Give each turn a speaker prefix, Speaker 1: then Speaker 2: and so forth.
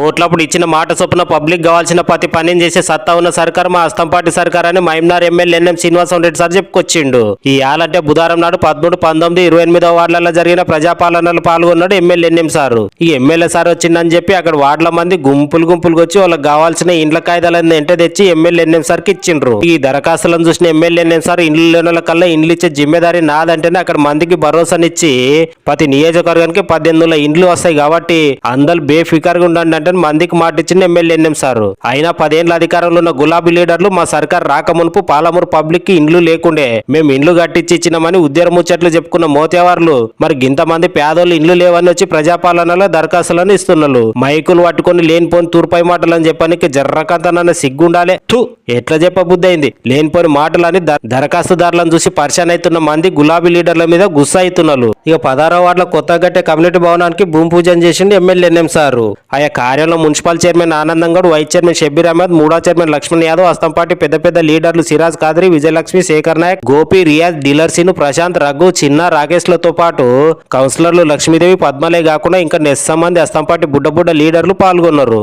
Speaker 1: o ఓట్లప్పుడు ఇచ్చిన మాట చొప్పున పబ్లిక్ కావాల్సిన ప్రతి పనిని చేసే సత్తా ఉన్న సర్కార్ మా అస్తంపాటి సర్కార్ అని మహిమ్నార్ MLA NM Srinivasam Reddy sir చెప్పుకొచ్చిండు. ఈ ఆలంటే బుధవారం నాడు పదమూడు పంతొమ్మిది ఇరవై ఎనిమిదో వార్డులలో జరిగిన ప్రజాపాలనలో పాల్గొన్నాడు ఎమ్మెల్యే ఎన్ఎం సార్. ఈ ఎమ్మెల్యే సార్ వచ్చిందని చెప్పి అక్కడ వార్డుల మంది గుంపులు గుంపులు వచ్చి వాళ్ళకి కావాల్సిన ఇండ్ల కాగితాలన్నీ ఎంట తెచ్చి ఎమ్మెల్యే ఎన్ఎం సార్కి ఇచ్చిండ్రు. ఈ దరఖాస్తులను చూసిన ఎమ్మెల్యే ఎన్ఎం సార్ ఇండ్లు లేని కల్లా ఇండ్లు ఇచ్చే జిమ్మెదారి నాదంటేనే అక్కడ మందికి భరోసానిచ్చి ప్రతి నియోజకవర్గానికి పద్దెనిమిది ఇండ్లు వస్తాయి కాబట్టి అందరు బేఫికర్గా ఉండండి అంటే మందికి మాటిచ్చిన ఎమ్మెల్యే ఎన్ఎం సార్. అయినా పదేళ్ళ అధికారంలో ఉన్న గులాబీ లీడర్లు మా సర్కార్ రాక మునుపు పాలమూరు పబ్లిక్కి ఇండ్లు లేకుండే. మేము ఇండ్లు కట్టించి ఇచ్చినామని ఉద్యోగ ముచ్చట్లు చెప్పుకున్న మోతేవార్లు. మరి గింతమంది పేదోళ్ళు ఇండ్లు లేవని వచ్చి ప్రజాపాలనలో దరఖాస్తులను ఇస్తున్నారు మైకులు పట్టుకొని లేనిపోని తూర్పై మాటలు అని చెప్పడానికి జర్రకంతనన్న సిగ్గుండాలే. తు ఎట్లా చెప్పబుద్ధి అయింది లేనిపోని మాటలని దరఖాస్తుదారులను చూసి పరిచయం అవుతున్న మంది గులాబీ లీడర్ల మీద గుస్సా అవుతున్నారు ఇక పదారో వార్డుల కొత్త కమ్యూనిటీ భవనానికి భూమి పూజన చేసిండు ఎమ్మెల్యే ఎన్ఎం సారు. ఆయా కార్యంలో municipal chairman Anandam Goud vice chairman Shabbir Ahmed మూడో చైర్మన్ లక్ష్మణ్ యాదవ్ అస్తంపాటి పెద్ద పెద్ద లీడర్లు సిరాజ్ కాదరి విజయలక్ష్మి శేఖర్ నాయక్ గోపి రియాజ్ డీలర్సీను ప్రశాంత్ రఘు చిన్న రాకేష్లతో పాటు కౌన్సిలర్లు లక్ష్మీదేవి పద్మలే కాకుండా ఇంకా నెస్ సంబంధి అస్తంపాటి బుడ్డ బుడ్డ లీడర్లు పాల్గొన్నారు.